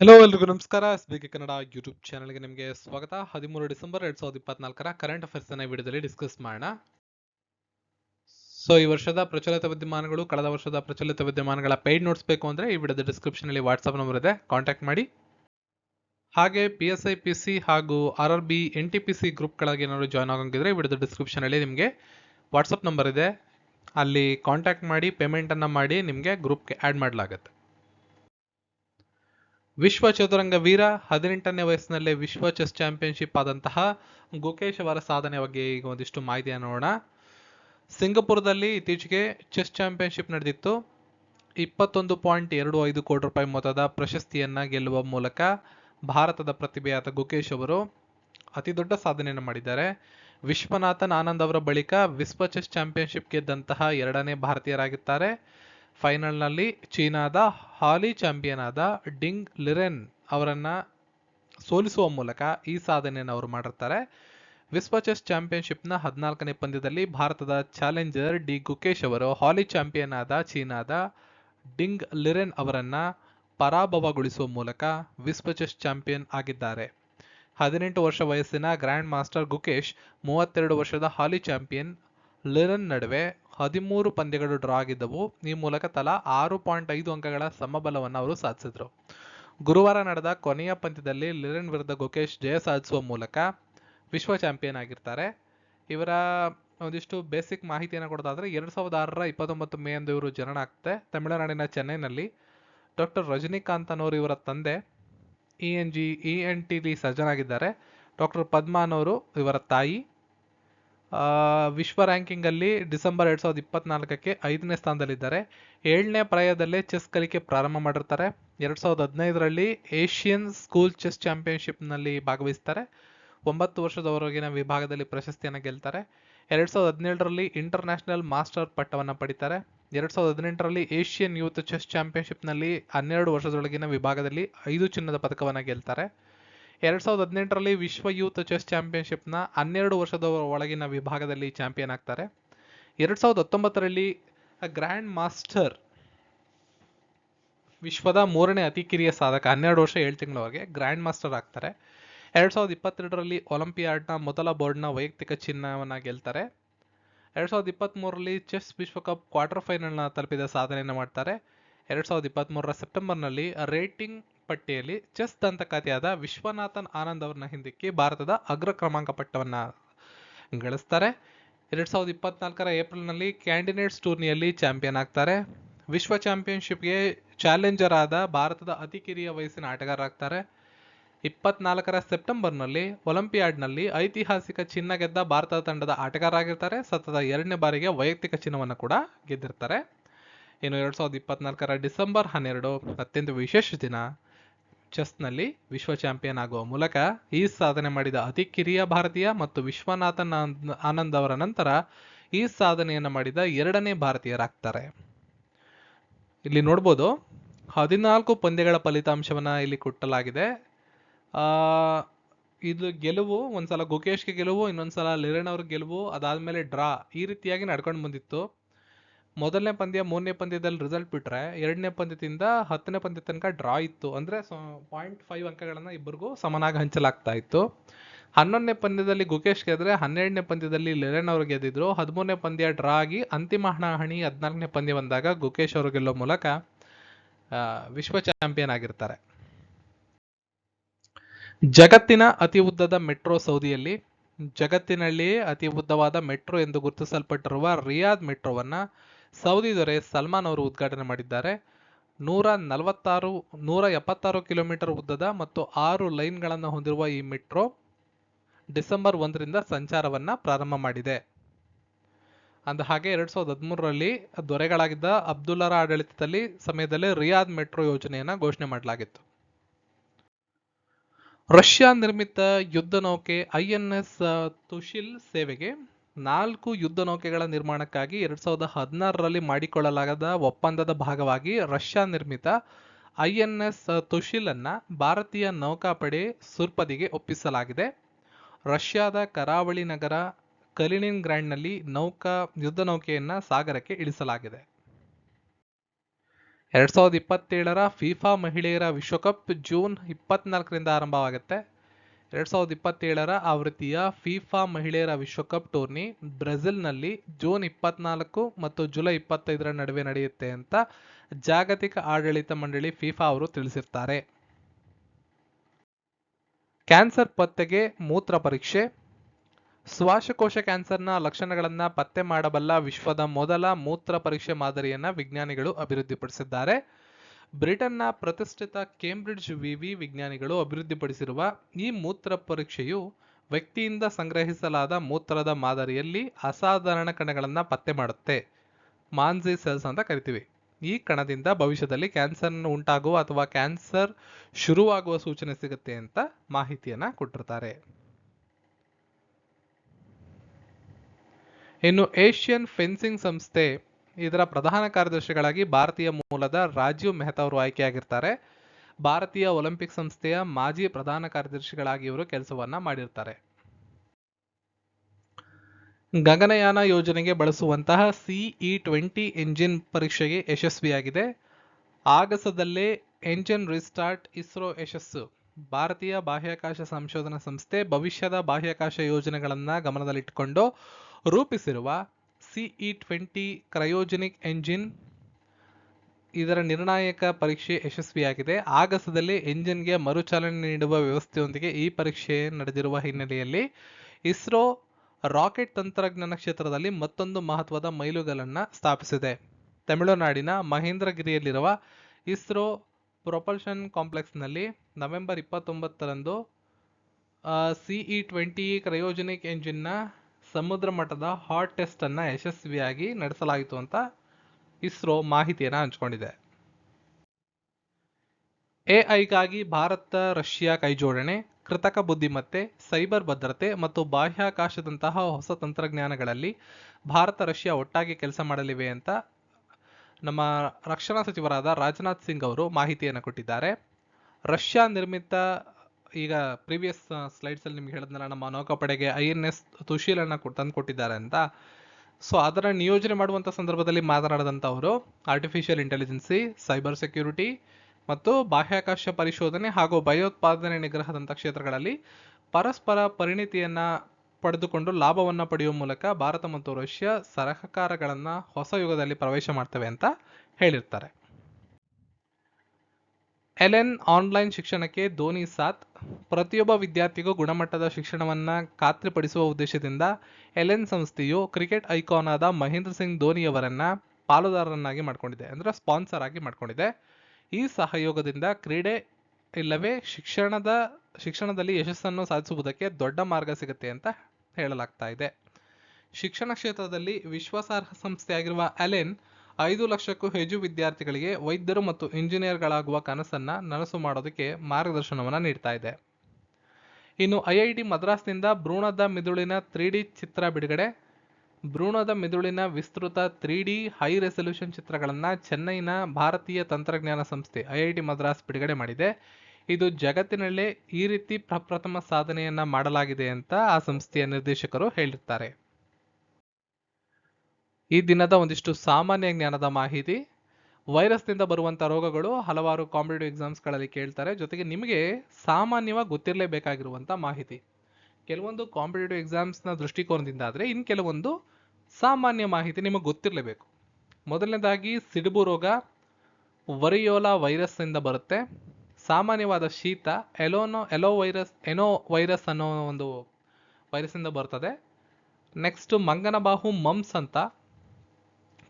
Hello ಎಲ್ರಿಗೂ ನಮಸ್ಕಾರ. S B Kannada YouTube ಚಾನಲ್ಗೆ ನಿಮಗೆ ಸ್ವಾಗತ. ಹದಿಮೂರು ಡಿಸೆಂಬರ್ ಎರಡ್ ಸಾವಿರದ ಇಪ್ಪತ್ನಾಲ್ಕರ ಕರೆಂಟ್ ಅಫೇರ್ಸ್ ಅನ್ನ ವಿಡಿಯೋದಲ್ಲಿ ಡಿಸ್ಕಸ್ ಮಾಡೋಣ. ಸೊ ಈ ವರ್ಷದ ಪ್ರಚಲಿತ ವಿದ್ಯಮಾನಗಳು, ಕಳೆದ ವರ್ಷದ ಪ್ರಚಲಿತ ವಿದ್ಯಮಾನಗಳ ಪೇಯ್ಡ್ ನೋಟ್ಸ್ ಬೇಕು ಅಂದ್ರೆ ಈ ವಿಡಿಯೋದ ಡಿಸ್ಕ್ರಿಪ್ಷನಲ್ಲಿ ಅಲ್ಲಿ ವಾಟ್ಸ್ಆಪ್ ನಂಬರ್ ಇದೆ. ಕಾಂಟ್ಯಾಕ್ಟ್ ಮಾಡಿ. ಹಾಗೆ P S I P C ಹಾಗೂ R R B N T P C ಗ್ರೂಪ್ಗಳಾಗಿ ಏನಾದರೂ ಜಾಯ್ನ್ ಆಗೋಂಗಿದ್ರೆ ಈ ವಿಡಿಯೋದ ಡಿಸ್ಕ್ರಿಪ್ಷನ್ ಅಲ್ಲಿ ನಿಮಗೆ ವಾಟ್ಸಪ್ ನಂಬರ್ ಇದೆ. ಅಲ್ಲಿ ಕಾಂಟ್ಯಾಕ್ಟ್ ಮಾಡಿ ಪೇಮೆಂಟನ್ನು ಮಾಡಿ ನಿಮಗೆ ಗ್ರೂಪ್ಗೆ ಆ್ಯಡ್ ಮಾಡಲಾಗುತ್ತೆ. ವಿಶ್ವ ಚದುರಂಗ ವೀರ ಹದಿನೆಂಟನೇ ವಯಸ್ಸಿನಲ್ಲೇ ವಿಶ್ವ ಚೆಸ್ ಚಾಂಪಿಯನ್ಶಿಪ್ ಆದಂತಹ ಗುಕೇಶ್ ಅವರ ಸಾಧನೆ ಬಗ್ಗೆ ಈಗ ಒಂದಿಷ್ಟು ಮಾಹಿತಿಯನ್ನು ನೋಡೋಣ. ಸಿಂಗಾಪುರದಲ್ಲಿ ಇತ್ತೀಚೆಗೆ ಚೆಸ್ ಚಾಂಪಿಯನ್ಶಿಪ್ ನಡೆದಿತ್ತು. ಇಪ್ಪತ್ತೊಂದು ಪಾಯಿಂಟ್ ಎರಡು ಐದು ಕೋಟಿ ರೂಪಾಯಿ ಮೊತ್ತದ ಪ್ರಶಸ್ತಿಯನ್ನ ಗೆಲ್ಲುವ ಮೂಲಕ ಭಾರತದ ಪ್ರತಿಭೆಯಾದ ಗುಕೇಶ್ ಅವರು ಅತಿ ದೊಡ್ಡ ಸಾಧನೆಯನ್ನು ಮಾಡಿದ್ದಾರೆ. ವಿಶ್ವನಾಥನ್ ಆನಂದ್ ಅವರ ಬಳಿಕ ವಿಶ್ವ ಚೆಸ್ ಚಾಂಪಿಯನ್ಶಿಪ್ ಗೆದ್ದಂತಹ ಎರಡನೇ ಭಾರತೀಯರಾಗಿದ್ದಾರೆ. ಫೈನಲ್ನಲ್ಲಿ ಚೀನಾದ ಹಾಲಿ ಚಾಂಪಿಯನ್ ಆದ ಡಿಂಗ್ ಲಿರೆನ್ ಅವರನ್ನ ಸೋಲಿಸುವ ಮೂಲಕ ಈ ಸಾಧನೆಯನ್ನು ಅವರು ಮಾಡಿರ್ತಾರೆ. ವಿಶ್ವ ಚೆಸ್ ಚಾಂಪಿಯನ್ಶಿಪ್ನ ಹದಿನಾಲ್ಕನೇ ಪಂದ್ಯದಲ್ಲಿ ಭಾರತದ ಚಾಲೆಂಜರ್ ಡಿ ಗುಕೇಶ್ ಅವರು ಹಾಲಿ ಚಾಂಪಿಯನ್ ಆದ ಚೀನಾದ ಡಿಂಗ್ ಲಿರೆನ್ ಅವರನ್ನ ಪರಾಭವಗೊಳಿಸುವ ಮೂಲಕ ವಿಶ್ವ ಚೆಸ್ ಚಾಂಪಿಯನ್ ಆಗಿದ್ದಾರೆ. ಹದಿನೆಂಟು ವರ್ಷ ವಯಸ್ಸಿನ ಗ್ರ್ಯಾಂಡ್ ಮಾಸ್ಟರ್ ಗುಕೇಶ್, ಮೂವತ್ತೆರಡು ವರ್ಷದ ಹಾಲಿ ಚಾಂಪಿಯನ್ ಲಿರನ್ ನಡುವೆ ಹದಿಮೂರು ಪಂದ್ಯಗಳು ಡ್ರಾ ಆಗಿದ್ದವು. ಈ ಮೂಲಕ ತಲಾ ಆರು ಪಾಯಿಂಟ್ ಐದು ಅಂಕಗಳ ಸಮಬಲವನ್ನು ಅವರು ಸಾಧಿಸಿದರು. ಗುರುವಾರ ನಡೆದ ಕೊನೆಯ ಪಂದ್ಯದಲ್ಲಿ ಲಿರನ್ ವಿರುದ್ಧ ಗೋಕೇಶ್ ಜಯ ಸಾಧಿಸುವ ಮೂಲಕ ವಿಶ್ವ ಚಾಂಪಿಯನ್ ಆಗಿರ್ತಾರೆ. ಇವರ ಒಂದಿಷ್ಟು ಬೇಸಿಕ್ ಮಾಹಿತಿಯನ್ನು ಕೊಡೋದಾದ್ರೆ ಎರಡು ಸಾವಿರದ ಆರರ ಇಪ್ಪತ್ತೊಂಬತ್ತು ಮೇ ಎಂದು ಇವರು ಜನನ ಆಗ್ತೆ ತಮಿಳುನಾಡಿನ ಚೆನ್ನೈನಲ್ಲಿ ಡಾಕ್ಟರ್ ರಜನಿಕಾಂತ್ ಅನ್ನೋರು ಇವರ ತಂದೆ E N G E N ಟಿಲಿ surgeon ಆಗಿದ್ದಾರೆ. ಡಾಕ್ಟರ್ ಪದ್ಮಾ ಅನ್ನೋರು ಇವರ ತಾಯಿ. ವಿಶ್ವ ರ್ಯಾಂಕಿಂಗಲ್ಲಿ ಡಿಸೆಂಬರ್ ಎರಡು ಸಾವಿರದ ಇಪ್ಪತ್ನಾಲ್ಕಕ್ಕೆ ಐದನೇ ಸ್ಥಾನದಲ್ಲಿದ್ದಾರೆ. ಏಳನೇ ಪ್ರಾಯದಲ್ಲೇ ಚೆಸ್ ಕಲಿಕೆ ಪ್ರಾರಂಭ ಮಾಡಿರ್ತಾರೆ. ಎರಡು ಸಾವಿರದ ಹದಿನೈದರಲ್ಲಿ ಏಷ್ಯನ್ ಸ್ಕೂಲ್ ಚೆಸ್ ಚಾಂಪಿಯನ್ಶಿಪ್ನಲ್ಲಿ ಭಾಗವಹಿಸ್ತಾರೆ. ಒಂಬತ್ತು ವರ್ಷದವರೆಗಿನ ವಿಭಾಗದಲ್ಲಿ ಪ್ರಶಸ್ತಿಯನ್ನು ಗೆಲ್ತಾರೆ. ಎರಡು ಸಾವಿರದ ಹದಿನೇಳರಲ್ಲಿ ಇಂಟರ್ನ್ಯಾಷನಲ್ ಮಾಸ್ಟರ್ ಪಟ್ಟವನ್ನು ಪಡಿತಾರೆ. ಎರಡು ಸಾವಿರದ ಹದಿನೆಂಟರಲ್ಲಿ ಏಷ್ಯನ್ ಯೂತ್ ಚೆಸ್ ಚಾಂಪಿಯನ್ಶಿಪ್ನಲ್ಲಿ ಹನ್ನೆರಡು ವರ್ಷದೊಳಗಿನ ವಿಭಾಗದಲ್ಲಿ ಐದು ಚಿನ್ನದ ಪದಕವನ್ನು ಗೆಲ್ತಾರೆ. ಎರಡ್ ಸಾವಿರದ ಹದಿನೆಂಟರಲ್ಲಿ ವಿಶ್ವ ಯೂತ್ ಚೆಸ್ ಚಾಂಪಿಯನ್ಶಿಪ್ನ ಹನ್ನೆರಡು ವರ್ಷದ ಒಳಗಿನ ವಿಭಾಗದಲ್ಲಿ ಚಾಂಪಿಯನ್ ಆಗ್ತಾರೆ. ಎರಡ್ ಸಾವಿರದ ಹತ್ತೊಂಬತ್ತರಲ್ಲಿ ಗ್ರ್ಯಾಂಡ್ ಮಾಸ್ಟರ್ ವಿಶ್ವದ ಮೂರನೇ ಅತಿ ಕಿರಿಯ ಸಾಧಕ, ಹನ್ನೆರಡು ವರ್ಷ ಏಳು ತಿಂಗಳವರೆಗೆ ಗ್ರ್ಯಾಂಡ್ ಮಾಸ್ಟರ್ ಆಗ್ತಾರೆ. ಎರಡ್ ಸಾವಿರದ ಇಪ್ಪತ್ತೆರಡರಲ್ಲಿ ಒಲಿಂಪಿಯಾಡ್ನ ಮೊದಲ ಬೋರ್ಡ್ನ ವೈಯಕ್ತಿಕ ಚಿನ್ನವನ್ನ ಗೆಲ್ತಾರೆ. ಎರಡ್ ಸಾವಿರದ ಇಪ್ಪತ್ತ್ಮೂರರಲ್ಲಿ ಚೆಸ್ ವಿಶ್ವಕಪ್ ಕ್ವಾರ್ಟರ್ ಫೈನಲ್ನ ತಲುಪಿದ ಸಾಧನೆಯನ್ನು ಮಾಡ್ತಾರೆ. ಎರಡ್ ಸಾವಿರದ ಇಪ್ಪತ್ತ್ಮೂರರ ಸೆಪ್ಟೆಂಬರ್ನಲ್ಲಿ ರೇಟಿಂಗ್ ಪಟ್ಟಿಯಲ್ಲಿ ಚೆಸ್ ದಂತಕಥೆಯಾದ ವಿಶ್ವನಾಥನ್ ಆನಂದ್ ಅವರನ್ನ ಹಿಂದಿಕ್ಕಿ ಭಾರತದ ಅಗ್ರ ಕ್ರಮಾಂಕ ಪಟ್ಟವನ್ನ ಗಳಿಸ್ತಾರೆ. ಎರಡ್ ಸಾವಿರದ ಇಪ್ಪತ್ನಾಲ್ಕರ ಏಪ್ರಿಲ್ನಲ್ಲಿ ಕ್ಯಾಂಡಿಡೇಟ್ಸ್ ಟೂರ್ನಿಯಲ್ಲಿ ಚಾಂಪಿಯನ್ ಆಗ್ತಾರೆ. ವಿಶ್ವ ಚಾಂಪಿಯನ್ಶಿಪ್ಗೆ ಚಾಲೆಂಜರ್ ಆದ ಭಾರತದ ಅತಿ ಕಿರಿಯ ವಯಸ್ಸಿನ ಆಟಗಾರ ಆಗ್ತಾರೆ ಇಪ್ಪತ್ನಾಲ್ಕರ ಸೆಪ್ಟೆಂಬರ್ನಲ್ಲಿ ಒಲಿಂಪಿಯಾಡ್ನಲ್ಲಿ ಐತಿಹಾಸಿಕ ಚಿನ್ನ ಗೆದ್ದ ಭಾರತ ತಂಡದ ಆಟಗಾರರಾಗಿರ್ತಾರೆ. ಸತತ ಎರಡನೇ ಬಾರಿಗೆ ವೈಯಕ್ತಿಕ ಚಿನ್ನವನ್ನು ಕೂಡ ಗೆದ್ದಿರ್ತಾರೆ. ಇನ್ನು ಎರಡ್ ಸಾವಿರದ ಇಪ್ಪತ್ನಾಲ್ಕರ ಡಿಸೆಂಬರ್ ಹನ್ನೆರಡು ಅತ್ಯಂತ ವಿಶೇಷ ದಿನ. ಚೆಸ್ನಲ್ಲಿ ವಿಶ್ವ ಚಾಂಪಿಯನ್ ಆಗುವ ಮೂಲಕ ಈ ಸಾಧನೆ ಮಾಡಿದ ಅತಿ ಕಿರಿಯ ಭಾರತೀಯ ಮತ್ತು ವಿಶ್ವನಾಥನ್ ಆನಂದ್- ಅವರ ನಂತರ ಈ ಸಾಧನೆಯನ್ನು ಮಾಡಿದ ಎರಡನೇ ಭಾರತೀಯರಾಗ್ತಾರೆ. ಇಲ್ಲಿ ನೋಡ್ಬೋದು, ಹದಿನಾಲ್ಕು ಪಂದ್ಯಗಳ ಫಲಿತಾಂಶವನ್ನು ಇಲ್ಲಿ ಕೊಟ್ಟಲಾಗಿದೆ. ಇದು ಗೆಲುವು, ಒಂದ್ಸಲ ಗುಕೇಶ್ಗೆ ಗೆಲುವು, ಇನ್ನೊಂದ್ಸಲ ಲಿರಣ್ ಅವ್ರ ಗೆಲುವು, ಅದಾದ್ಮೇಲೆ ಡ್ರಾ ಈ ರೀತಿಯಾಗಿ ನಡ್ಕೊಂಡು ಬಂದಿತ್ತು. ಮೊದಲನೇ ಪಂದ್ಯ, ಮೂರನೇ ಪಂದ್ಯದಲ್ಲಿ ರಿಸಲ್ಟ್ ಬಿಟ್ರೆ ಎರಡನೇ ಪಂದ್ಯದಿಂದ ಹತ್ತನೇ ಪಂದ್ಯ ತನಕ ಡ್ರಾ ಇತ್ತು. ಅಂದ್ರೆ ಪಾಯಿಂಟ್ ಫೈವ್ ಅಂಕಗಳನ್ನ ಇಬ್ಬರಿಗೂ ಸಮನಾಗಿ ಹಂಚಲಾಗ್ತಾ ಇತ್ತು. ಹನ್ನೊಂದನೇ ಪಂದ್ಯದಲ್ಲಿ ಗುಕೇಶ್ ಗೆದ್ರೆ ಹನ್ನೆರಡನೇ ಪಂದ್ಯದಲ್ಲಿ ಲೆಲೆನ್ ಅವರು ಗೆದ್ದಿದ್ರು. ಹದಿಮೂರನೇ ಪಂದ್ಯ ಡ್ರಾ ಆಗಿ ಅಂತಿಮ ಹಣಾಹಣಿ ಹದಿನಾಲ್ಕನೇ ಪಂದ್ಯ ಬಂದಾಗ ಗುಕೇಶ್ ಅವರು ಗೆಲ್ಲೋ ಮೂಲಕ ವಿಶ್ವ ಚಾಂಪಿಯನ್ ಆಗಿರ್ತಾರೆ. ಜಗತ್ತಿನ ಅತಿ ಉದ್ದದ ಮೆಟ್ರೋ ಸೌದಿಯಲ್ಲಿ, ಜಗತ್ತಿನಲ್ಲಿ ಅತಿ ಉದ್ದವಾದ ಮೆಟ್ರೋ ಎಂದು ಗುರುತಿಸಲ್ಪಟ್ಟಿರುವ ರಿಯಾದ್ ಮೆಟ್ರೋವನ್ನ ಸೌದಿ ದೊರೆ ಸಲ್ಮಾನ್ ಅವರು ಉದ್ಘಾಟನೆ ಮಾಡಿದ್ದಾರೆ. ನೂರ ನಲವತ್ತಾರು, ನೂರ ಎಪ್ಪತ್ತಾರು ಕಿಲೋಮೀಟರ್ ಉದ್ದದ ಮತ್ತು ಆರು ಲೈನ್ಗಳನ್ನು ಹೊಂದಿರುವ ಈ ಮೆಟ್ರೋ ಡಿಸೆಂಬರ್ ಒಂದರಿಂದ ಸಂಚಾರವನ್ನು ಪ್ರಾರಂಭ ಮಾಡಿದೆ. ಅಂದ ಹಾಗೆ ಎರಡ್ ಸಾವಿರದ ಹದಿಮೂರರಲ್ಲಿ ದೊರೆಗಳಾಗಿದ್ದ ಅಬ್ದುಲ್ಲಾರ ಆಡಳಿತದಲ್ಲಿ ಸಮಯದಲ್ಲಿ ರಿಯಾದ್ ಮೆಟ್ರೋ ಯೋಜನೆಯನ್ನು ಘೋಷಣೆ ಮಾಡಲಾಗಿತ್ತು. ರಷ್ಯಾ ನಿರ್ಮಿತ ಯುದ್ಧ ನೌಕೆ ಐಎನ್ಎಸ್ ತುಶಿಲ್ ಸೇವೆಗೆ ನಾಲ್ಕು ಯುದ್ಧ ನೌಕೆಗಳ ನಿರ್ಮಾಣಕ್ಕಾಗಿ ಎರಡ್ ಸಾವಿರದ ಹದಿನಾರರಲ್ಲಿ ಮಾಡಿಕೊಳ್ಳಲಾಗದ ಒಪ್ಪಂದದ ಭಾಗವಾಗಿ ರಷ್ಯಾ ನಿರ್ಮಿತ ಐಎನ್ಎಸ್ ತುಶಿಲ್ ಅನ್ನ ಭಾರತೀಯ ನೌಕಾಪಡೆ ಸುರ್ಪದಿಗೆ ಒಪ್ಪಿಸಲಾಗಿದೆ. ರಷ್ಯಾದ ಕರಾವಳಿ ನಗರ ಕಲಿನಿನ್ ಗ್ರ್ಯಾಂಡ್ನಲ್ಲಿ ನೌಕಾ ಯುದ್ಧ ನೌಕೆಯನ್ನ ಸಾಗರಕ್ಕೆ ಇಳಿಸಲಾಗಿದೆ. ಎರಡ್ ಸಾವಿರದ ಇಪ್ಪತ್ತೇಳರ ಫಿಫಾ ಮಹಿಳೆಯರ ವಿಶ್ವಕಪ್ ಜೂನ್ ಇಪ್ಪತ್ನಾಲ್ಕರಿಂದ ಆರಂಭವಾಗುತ್ತೆ. ಎರಡ್ ಸಾವಿರದ ಇಪ್ಪತ್ತೇಳರ ಆವೃತ್ತಿಯ ಫಿಫಾ ಮಹಿಳೆಯರ ವಿಶ್ವಕಪ್ ಟೂರ್ನಿ ಬ್ರೆಜಿಲ್ನಲ್ಲಿ ಜೂನ್ ಇಪ್ಪತ್ನಾಲ್ಕು ಮತ್ತು ಜುಲೈ ಇಪ್ಪತ್ತೈದರ ನಡುವೆ ನಡೆಯುತ್ತೆ ಅಂತ ಜಾಗತಿಕ ಆಡಳಿತ ಮಂಡಳಿ ಫಿಫಾ ಅವರು ತಿಳಿಸಿರ್ತಾರೆ. ಕ್ಯಾನ್ಸರ್ ಪತ್ತೆಗೆ ಮೂತ್ರ ಪರೀಕ್ಷೆ. ಶ್ವಾಸಕೋಶ ಕ್ಯಾನ್ಸರ್ನ ಲಕ್ಷಣಗಳನ್ನು ಪತ್ತೆ ಮಾಡಬಲ್ಲ ವಿಶ್ವದ ಮೊದಲ ಮೂತ್ರ ಪರೀಕ್ಷೆ ಮಾದರಿಯನ್ನು ವಿಜ್ಞಾನಿಗಳು ಅಭಿವೃದ್ಧಿಪಡಿಸಿದ್ದಾರೆ. ಬ್ರಿಟನ್ನ ಪ್ರತಿಷ್ಠಿತ ಕೇಂಬ್ರಿಡ್ಜ್ ವಿವಿ ವಿಜ್ಞಾನಿಗಳು ಅಭಿವೃದ್ಧಿಪಡಿಸಿರುವ ಈ ಮೂತ್ರ ಪರೀಕ್ಷೆಯು ವ್ಯಕ್ತಿಯಿಂದ ಸಂಗ್ರಹಿಸಲಾದ ಮೂತ್ರದ ಮಾದರಿಯಲ್ಲಿ ಅಸಾಧಾರಣ ಕಣಗಳನ್ನು ಪತ್ತೆ ಮಾಡುತ್ತೆ. ಮಾನ್ಸಿ ಸೆಲ್ಸ್ ಅಂತ ಕರಿತೀವಿ. ಈ ಕಣದಿಂದ ಭವಿಷ್ಯದಲ್ಲಿ ಕ್ಯಾನ್ಸರ್ ಉಂಟಾಗುವ ಅಥವಾ ಕ್ಯಾನ್ಸರ್ ಶುರುವಾಗುವ ಸೂಚನೆ ಸಿಗುತ್ತೆ ಅಂತ ಮಾಹಿತಿಯನ್ನು ಕೊಟ್ಟಿರ್ತಾರೆ. ಇನ್ನು ಏಷ್ಯನ್ ಫೆನ್ಸಿಂಗ್ ಸಂಸ್ಥೆ ಇದರ ಪ್ರಧಾನ ಕಾರ್ಯದರ್ಶಿಗಳಾಗಿ ಭಾರತೀಯ ಮೂಲದ ರಾಜೀವ್ ಮೆಹ್ತಾ ಅವರು ಆಯ್ಕೆಯಾಗಿರ್ತಾರೆ. ಭಾರತೀಯ ಒಲಿಂಪಿಕ್ ಸಂಸ್ಥೆಯ ಮಾಜಿ ಪ್ರಧಾನ ಕಾರ್ಯದರ್ಶಿಗಳಾಗಿ ಇವರು ಕೆಲಸವನ್ನ ಮಾಡಿರ್ತಾರೆ. ಗಗನಯಾನ ಯೋಜನೆಗೆ ಬಳಸುವಂತಹ ಸಿಇ ಟ್ವೆಂಟಿ ಎಂಜಿನ್ ಪರೀಕ್ಷೆಗೆ ಯಶಸ್ವಿಯಾಗಿದೆ. ಆಗಸದಲ್ಲೇ ಎಂಜಿನ್ ರಿಸ್ಟಾರ್ಟ್ ಇಸ್ರೋ ಯಶಸ್ಸು. ಭಾರತೀಯ ಬಾಹ್ಯಾಕಾಶ ಸಂಶೋಧನಾ ಸಂಸ್ಥೆ ಭವಿಷ್ಯದ ಬಾಹ್ಯಾಕಾಶ ಯೋಜನೆಗಳನ್ನು ಗಮನದಲ್ಲಿಟ್ಟುಕೊಂಡು ರೂಪಿಸಿರುವ ಸಿಇ ಟ್ವೆಂಟಿ ಕ್ರಯೋಜೆನಿಕ್ ಎಂಜಿನ್ ಇದರ ನಿರ್ಣಾಯಕ ಪರೀಕ್ಷೆ ಯಶಸ್ವಿಯಾಗಿದೆ. ಆಗಸದಲ್ಲಿ ಎಂಜಿನ್ಗೆ ಮರುಚಾಲನೆ ನೀಡುವ ವ್ಯವಸ್ಥೆಯೊಂದಿಗೆ ಈ ಪರೀಕ್ಷೆ ನಡೆದಿರುವ ಹಿನ್ನೆಲೆಯಲ್ಲಿ ಇಸ್ರೋ ರಾಕೆಟ್ ತಂತ್ರಜ್ಞಾನ ಕ್ಷೇತ್ರದಲ್ಲಿ ಮತ್ತೊಂದು ಮಹತ್ವದ ಮೈಲುಗಲ್ಲನ್ನು ಸ್ಥಾಪಿಸಿದೆ. ತಮಿಳುನಾಡಿನ ಮಹೇಂದ್ರಗಿರಿಯಲ್ಲಿರುವ ಇಸ್ರೋ ಪ್ರೊಪಲ್ಷನ್ ಕಾಂಪ್ಲೆಕ್ಸ್ನಲ್ಲಿ ನವೆಂಬರ್ ಇಪ್ಪತ್ತೊಂಬತ್ತರಂದು ಸಿಇ ಟ್ವೆಂಟಿ ಕ್ರಯೋಜೆನಿಕ್ ಎಂಜಿನ್ನ ಸಮುದ್ರ ಮಟ್ಟದ ಹಾಟ್ ಟೆಸ್ಟ್ ಅನ್ನ ಯಶಸ್ವಿಯಾಗಿ ನಡೆಸಲಾಯಿತು ಅಂತ ಇಸ್ರೋ ಮಾಹಿತಿಯನ್ನು ಹಂಚಿಕೊಂಡಿದೆ. ಎಐಗಾಗಿ ಭಾರತ, ರಷ್ಯಾ ಕೈಜೋಡಣೆ, ಕೃತಕ ಬುದ್ಧಿಮತ್ತೆ, ಸೈಬರ್ ಭದ್ರತೆ ಮತ್ತು ಬಾಹ್ಯಾಕಾಶದಂತಹ ಹೊಸ ತಂತ್ರಜ್ಞಾನಗಳಲ್ಲಿ ಭಾರತ, ರಷ್ಯಾ ಒಟ್ಟಾಗಿ ಕೆಲಸ ಮಾಡಲಿವೆ ಅಂತ ನಮ್ಮ ರಕ್ಷಣಾ ಸಚಿವರಾದ ರಾಜನಾಥ್ ಸಿಂಗ್ ಅವರು ಮಾಹಿತಿಯನ್ನು ಕೊಟ್ಟಿದ್ದಾರೆ. ರಷ್ಯಾ ನಿರ್ಮಿತ ಈಗ ಪ್ರೀವಿಯಸ್ ಸ್ಲೈಡ್ಸ್ ಅಲ್ಲಿ ನಿಮ್ಗೆ ಹೇಳಿದ್ನಲ್ಲ, ನಮ್ಮ ನೌಕಾಪಡೆಗೆ ಐ ಎನ್ ಎಸ್ ತುಶೀಲನ್ನ ತಂದು ಕೊಟ್ಟಿದ್ದಾರೆ ಅಂತ. ಸೊ ಅದರ ನಿಯೋಜನೆ ಮಾಡುವಂಥ ಸಂದರ್ಭದಲ್ಲಿ ಮಾತನಾಡಿದಂಥವರು ಆರ್ಟಿಫಿಷಿಯಲ್ ಇಂಟೆಲಿಜೆನ್ಸಿ ಸೈಬರ್ ಸೆಕ್ಯೂರಿಟಿ ಮತ್ತು ಬಾಹ್ಯಾಕಾಶ ಪರಿಶೋಧನೆ ಹಾಗೂ ಭಯೋತ್ಪಾದನೆ ನಿಗ್ರಹದಂಥ ಕ್ಷೇತ್ರಗಳಲ್ಲಿ ಪರಸ್ಪರ ಪರಿಣಿತಿಯನ್ನ ಪಡೆದುಕೊಂಡು ಲಾಭವನ್ನು ಪಡೆಯುವ ಮೂಲಕ ಭಾರತ ಮತ್ತು ರಷ್ಯಾ ಸಹಕಾರಗಳನ್ನು ಹೊಸ ಯುಗದಲ್ಲಿ ಪ್ರವೇಶ ಮಾಡ್ತವೆ ಅಂತ ಹೇಳಿರ್ತಾರೆ. ಎಲೆನ್ ಆನ್ಲೈನ್ ಶಿಕ್ಷಣಕ್ಕೆ ಧೋನಿ ಸಾಥ್. ಪ್ರತಿಯೊಬ್ಬ ವಿದ್ಯಾರ್ಥಿಗೂ ಗುಣಮಟ್ಟದ ಶಿಕ್ಷಣವನ್ನು ಖಾತ್ರಿಪಡಿಸುವ ಉದ್ದೇಶದಿಂದ ಎಲೆನ್ ಸಂಸ್ಥೆಯು ಕ್ರಿಕೆಟ್ ಐಕಾನ್ ಆದ ಮಹೇಂದ್ರ ಸಿಂಗ್ ಧೋನಿಯವರನ್ನು ಪಾಲುದಾರರನ್ನಾಗಿ ಮಾಡ್ಕೊಂಡಿದೆ, ಅಂದರೆ ಸ್ಪಾನ್ಸರ್ ಆಗಿ ಮಾಡ್ಕೊಂಡಿದೆ. ಈ ಸಹಯೋಗದಿಂದ ಕ್ರೀಡೆ ಇಲ್ಲವೇ ಶಿಕ್ಷಣದ, ಶಿಕ್ಷಣದಲ್ಲಿ ಯಶಸ್ಸನ್ನು ಸಾಧಿಸುವುದಕ್ಕೆ ದೊಡ್ಡ ಮಾರ್ಗ ಸಿಗುತ್ತೆ ಅಂತ ಹೇಳಲಾಗ್ತಾ ಇದೆ. ಶಿಕ್ಷಣ ಕ್ಷೇತ್ರದಲ್ಲಿ ವಿಶ್ವಾಸಾರ್ಹ ಸಂಸ್ಥೆಯಾಗಿರುವ ಅಲೆನ್ ಐದು ಲಕ್ಷಕ್ಕೂ ಹೆಚ್ಚು ವಿದ್ಯಾರ್ಥಿಗಳಿಗೆ ವೈದ್ಯರು ಮತ್ತು ಇಂಜಿನಿಯರ್ಗಳಾಗುವ ಕನಸನ್ನ ನನಸು ಮಾಡೋದಕ್ಕೆ ಮಾರ್ಗದರ್ಶನವನ್ನು ನೀಡ್ತಾ ಇದೆ. ಇನ್ನು ಐಐಟಿ ಮದ್ರಾಸ್ನಿಂದ ಭ್ರೂಣದ ಮಿದುಳಿನ ತ್ರೀ ಡಿ ಚಿತ್ರ ಬಿಡುಗಡೆ. ಭ್ರೂಣದ ಮಿದುಳಿನ ವಿಸ್ತೃತ ತ್ರೀ ಡಿ ಹೈ ರೆಸಲ್ಯೂಷನ್ ಚಿತ್ರಗಳನ್ನು ಚೆನ್ನೈನ ಭಾರತೀಯ ತಂತ್ರಜ್ಞಾನ ಸಂಸ್ಥೆ ಐಐಟಿ ಮದ್ರಾಸ್ ಬಿಡುಗಡೆ ಮಾಡಿದೆ. ಇದು ಜಗತ್ತಿನಲ್ಲೇ ಈ ರೀತಿ ಪ್ರಪ್ರಥಮ ಸಾಧನೆಯನ್ನ ಮಾಡಲಾಗಿದೆ ಅಂತ ಆ ಸಂಸ್ಥೆಯ ನಿರ್ದೇಶಕರು ಹೇಳಿರ್ತಾರೆ. ಈ ದಿನದ ಒಂದಿಷ್ಟು ಸಾಮಾನ್ಯ ಜ್ಞಾನದ ಮಾಹಿತಿ. ವೈರಸ್ನಿಂದ ಬರುವಂಥ ರೋಗಗಳು ಹಲವಾರು ಕಾಂಪಿಟೇಟಿವ್ ಎಕ್ಸಾಮ್ಸ್ಗಳಲ್ಲಿ ಕೇಳ್ತಾರೆ. ಜೊತೆಗೆ ನಿಮಗೆ ಸಾಮಾನ್ಯವಾಗಿ ಗೊತ್ತಿರಲೇಬೇಕಾಗಿರುವಂಥ ಮಾಹಿತಿ. ಕೆಲವೊಂದು ಕಾಂಪಿಟೇಟಿವ್ ಎಕ್ಸಾಮ್ಸ್ನ ದೃಷ್ಟಿಕೋನದಿಂದ ಆದರೆ ಇನ್ನು ಕೆಲವೊಂದು ಸಾಮಾನ್ಯ ಮಾಹಿತಿ ನಿಮಗೆ ಗೊತ್ತಿರಲೇಬೇಕು. ಮೊದಲನೇದಾಗಿ ಸಿಡುಬು ರೋಗ, ವರಿಯೋಲಾ ವೈರಸ್ನಿಂದ ಬರುತ್ತೆ. ಸಾಮಾನ್ಯವಾದ ಶೀತ, ಎಲೋನೋ, ಎಲೋ ವೈರಸ್, ಎನೋ ವೈರಸ್ ಅನ್ನೋ ಒಂದು ವೈರಸ್ನಿಂದ ಬರ್ತದೆ. ನೆಕ್ಸ್ಟ್, ಮಂಗನಬಾಹು, ಮಮ್ಸ್ ಅಂತ.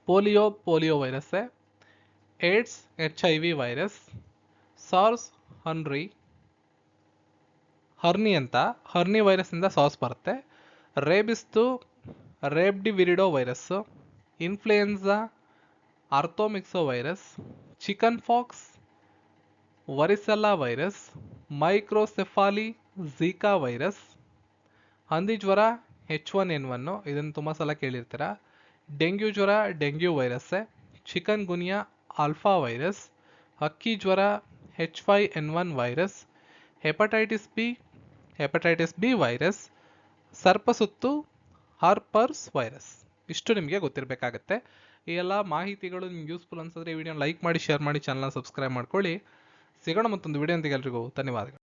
Polio polio virus, AIDS, H I V virus, SARS, ಹನ್ರಿ, ಹರ್ನಿ ಅಂತ, ಹರ್ನಿ ವೈರಸ್ನಿಂದ ಸಾಸ್ ಬರುತ್ತೆ. ರೇಬಿಸ್ತು, ರೇಬ್ಡಿವಿರಿಡೋ virus influenza orthomyxo virus, chicken pox, varicella virus, microcephaly Zika virus, ಹಂದಿ ಜ್ವರ ಹೆಚ್ ಒನ್ ಎನ್ ಒನ್ನು, ಇದನ್ನು ತುಂಬ ಸಲ ಕೇಳಿರ್ತೀರ? ಡೆಂಗ್ಯೂ ಜ್ವರ, ಡೆಂಗ್ಯೂ ವೈರಸ್ಸೇ ಚಿಕನ್ ಗುನಿಯಾ ಆಲ್ಫಾ ವೈರಸ್, ಹಕ್ಕಿ ಜ್ವರ H five N one virus, hepatitis B hepatitis B virus ಸರ್ಪಸುತ್ತು herpes virus. ಇಷ್ಟು ನಿಮಗೆ ಗೊತ್ತಿರಬೇಕಾಗತ್ತೆ. ಈ ಎಲ್ಲ ಮಾಹಿತಿಗಳು ನಿಮ್ಗೆ ಯೂಸ್ಫುಲ್ ಅನ್ಸಿದ್ರೆ ಈ ವಿಡಿಯೋ ಲೈಕ್ ಮಾಡಿ ಶೇರ್ ಮಾಡಿ ಚಾನಲ್ನ ಸಬ್ಸ್ಕ್ರೈಬ್ ಮಾಡ್ಕೊಳ್ಳಿ. ಸಿಗೋಣ ಮತ್ತೊಂದು ವಿಡಿಯೋ ಎಲ್ರಿಗೂ ಧನ್ಯವಾದಗಳು.